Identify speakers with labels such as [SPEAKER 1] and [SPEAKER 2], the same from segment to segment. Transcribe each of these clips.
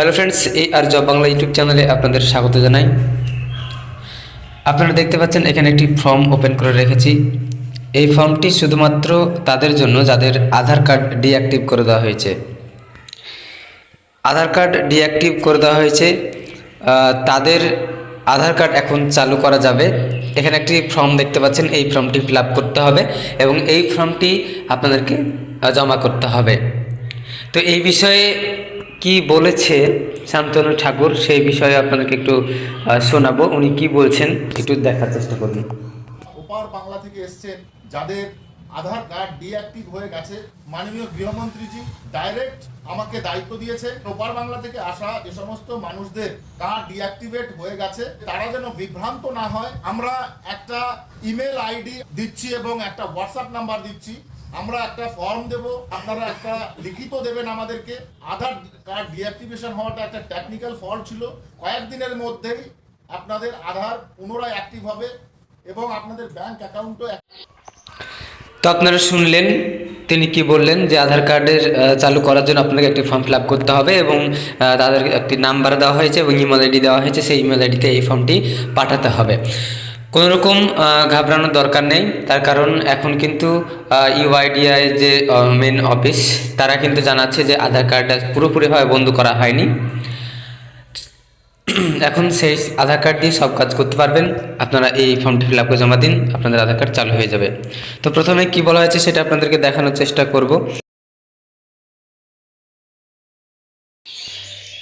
[SPEAKER 1] Hello friends এই আর job Bangla YouTube চ্যানেলে আপনাদের স্বাগত জানাই। আপনারা দেখতে পাচ্ছেন, এখানে একটি ফর্ম ওপেন করে রেখেছি। এই ফর্মটি শুধুমাত্র তাদের জন্য, যাদের আধার কার্ড ডিঅ্যাক্টিভ করে দেওয়া হয়েছে। আধার কার্ড ডিঅ্যাক্টিভ করে দেওয়া হয়েছে তাদের আধার কার্ড এখন চালু করা যাবে। এখানে একটি ফর্ম দেখতে পাচ্ছেন, এই ফর্মটি ফিল করতে হবে এবং এই ফর্মটি আপনাদেরকে জমা করতে হবে। তো এই বিষয়ে কি বলেছে শান্তনু ঠাকুর সেই বিষয়ে আপনাদেরকে একটু শোনাবো। উনি কি বলছেন একটু দেখার চেষ্টা করুন।
[SPEAKER 2] ওপার বাংলা থেকে এসছেন যাদের আধার কার্ড ডিঅ্যাক্টিভ হয়ে গেছে, মাননীয় গৃহমন্ত্রীজি ডাইরেক্ট আমাকে দায়িত্ব দিয়েছেন। ওপার বাংলা থেকে আসা যে সমস্ত মানুষদের কার্ড ডিঅ্যাক্টিভেট হয়ে গেছে, তারা যেন বিভ্রান্ত না হয়। আমরা একটা ইমেল আইডি দিচ্ছি এবং একটা হোয়াটসঅ্যাপ নাম্বার দিচ্ছি। আমরা একটা ফর্ম দেব, আপনারা একটা লিখিত দেবেন আমাদেরকে। আধার কার্ড ডিঅ্যাক্টিভেশন হওয়াটা একটা টেকনিক্যাল ফল্ট ছিল। কয়েকদিনের মধ্যেই আপনাদের আধার পুনরায় অ্যাক্টিভ হবে এবং আপনাদের ব্যাংক অ্যাকাউন্টও
[SPEAKER 1] তো আপনারা শুনলেন, তিনি কি বললেন যে আধার কার্ডের চালু করার জন্য আপনাকে একটি ফর্ম ফিল করতে হবে এবং তাদের একটি নাম্বার দেওয়া হয়েছে এবং ইমেল আইডি দেওয়া হয়েছে, সেই ইমেল আইডিতে এই ফর্মটি পাঠাতে হবে। কোনো রকম ঘাবড়ানোর দরকার নেই। তার কারণ এখন কিন্তু ইউআইডিআই যে মেন অফিস তারা কিন্তু জানাচ্ছে যে আধার কার্ডটা পুরোপুরিভাবে বন্ধ করা হয়নি। এখন সেই আধার কার্ড দিয়ে সব কাজ করতে পারবেন। আপনারা এই ফর্মটি ফিল জমা দিন, আপনাদের আধার কার্ড চালু হয়ে যাবে। তো প্রথমে কি বলা হয়েছে সেটা আপনাদেরকে দেখানোর চেষ্টা করব।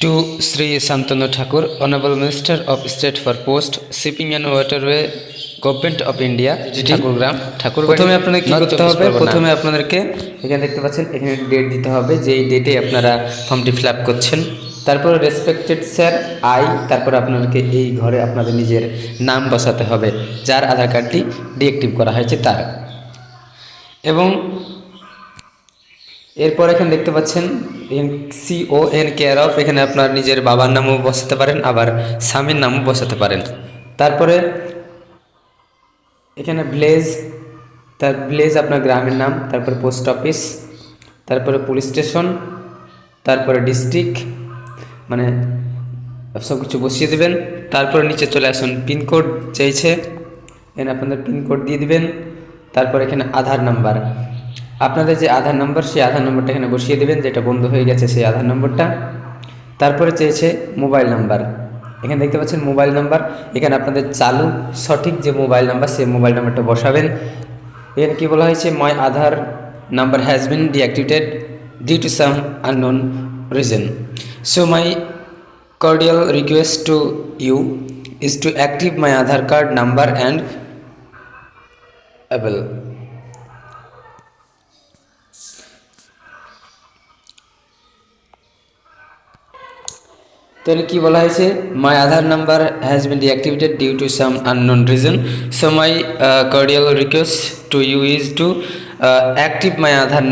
[SPEAKER 1] To Shri Shantanu Thakur honourable minister of state for ports shipping and waterway government of India Thakurgram Thakur প্রথমে আপনাদের কি করতে হবে? প্রথমে আপনাদেরকে এখানে দেখতে পাচ্ছেন এখানে ডেট দিতে হবে যেই ডেটে আপনারা ফর্মটি ফিল আপ করছেন। তারপর রেসপেক্টেড স্যার আই তারপর আপনাদেরকে এই ঘরে আপনাদের নিজের নাম বসাতে হবে যার আধার কার্ডটি ডিএক্টিভ করা হয়েছে তার। এবং এরপর এখানে দেখতে পাচ্ছেন C O N care of, এখানে আপনার নিজের বাবার নামও বসাতে পারেন, আবার স্বামীর নামও বসাতে পারেন। তারপরে এখানে ব্লেজ তার ব্লেজ আপনার গ্রামের নাম, তারপরে পোস্ট অফিস তারপরে পুলিশ স্টেশন তারপরে ডিস্ট্রিক্ট মানে সব কিছু বসিয়ে দেবেন। তারপরে নিচে চলে আসুন পিনকোড চাইছে, এখানে আপনাদের পিনকোড দিয়ে দিবেন। তারপর এখানে আধার নাম্বার আপনাদের যে আধার নাম্বার, সেই আধার নম্বরটা এখানে বসিয়ে দেবেন, যেটা বন্ধ হয়ে গেছে সেই আধার নম্বরটা। তারপরে চেয়েছে মোবাইল নাম্বার। এখানে দেখতে পাচ্ছেন মোবাইল নাম্বার। এখানে আপনাদের চালু সঠিক যে মোবাইল নাম্বার, সেই মোবাইল নাম্বারটা বসাবেন। এখানে কি বলা হয়েছে? My Aadhaar number has been deactivated due to some unknown reason so my cordial request to you is to active my Aadhaar card number and able. তাহলে কি বলা হয়েছে? My Aadhaar number has been deactivated due to some unknown reason so my cordial request to you is to active my Aadhaar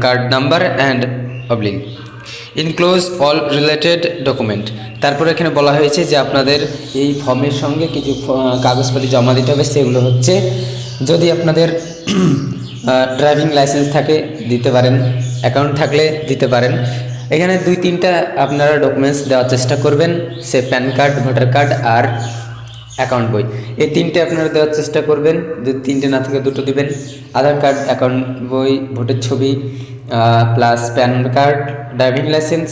[SPEAKER 1] card number and oblige enclose all related document তারপর এখানে বলা হয়েছে যে আপনাদের এই ফর্মের সঙ্গে কিছু ফ- কাগজপাতি জমা দিতে হবে। সেগুলো হচ্ছে যদি আপনাদের ড্রাইভিং লাইসেন্স থাকে, দিতে পারেন। অ্যাকাউন্ট থাকলে দিতে পারেন। এখানে দুই, তিনটা আপনারা ডকুমেন্টস দেওয়ার চেষ্টা করবেন, সে প্যান কার্ড ভোটার কার্ড আর অ্যাকাউন্ট বই। এই তিনটে আপনারা দেওয়ার চেষ্টা করবেন, যদি তিনটে না থেকে দুটো দিবেন। আধার কার্ড অ্যাকাউন্ট বই, ভোটের ছবি plus PAN card driving licence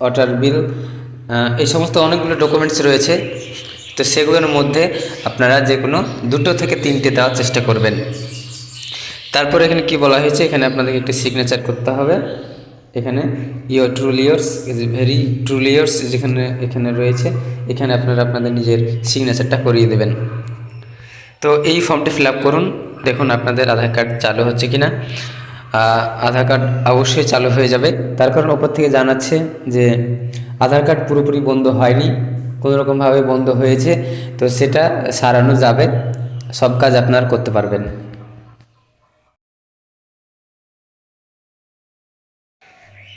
[SPEAKER 1] water bill এই সমস্ত অনেকগুলো ডকুমেন্টস রয়েছে। তো সেগুলোর মধ্যে আপনারা যে কোনো দুটো থেকে তিনটে দেওয়ার চেষ্টা করবেন। তারপর এখানে কি বলা হয়েছে? এখানে আপনাদেরকে একটি সিগনেচার করতে হবে। এখানে your truly is very truly যেখানে, এখানে রয়েছে, এখানে আপনারা আপনাদের নিজের সিগনেচারটা করিয়ে দেবেন। তো এই ফর্মটি ফিল করুন, দেখুন আপনাদের আধার কার্ড চালু হচ্ছে কিনা। আধার কার্ড অবশ্যই চালু হয়ে যাবে। তার কারণ ওপর থেকে জানাচ্ছে যে আধার কার্ড পুরোপুরি বন্ধ হয়নি কোনো রকমভাবে বন্ধ হয়েছে, তো সেটা সারানো যাবে, সব কাজ আপনার করতে পারবেন।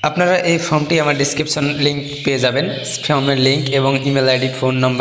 [SPEAKER 1] আপনারা এই ফর্মটি আমার ডিসক্রিপশন লিঙ্ক পেয়ে যাবেন। ফর্মের লিঙ্ক এবং ইমেল আইডি ফোন নাম্বার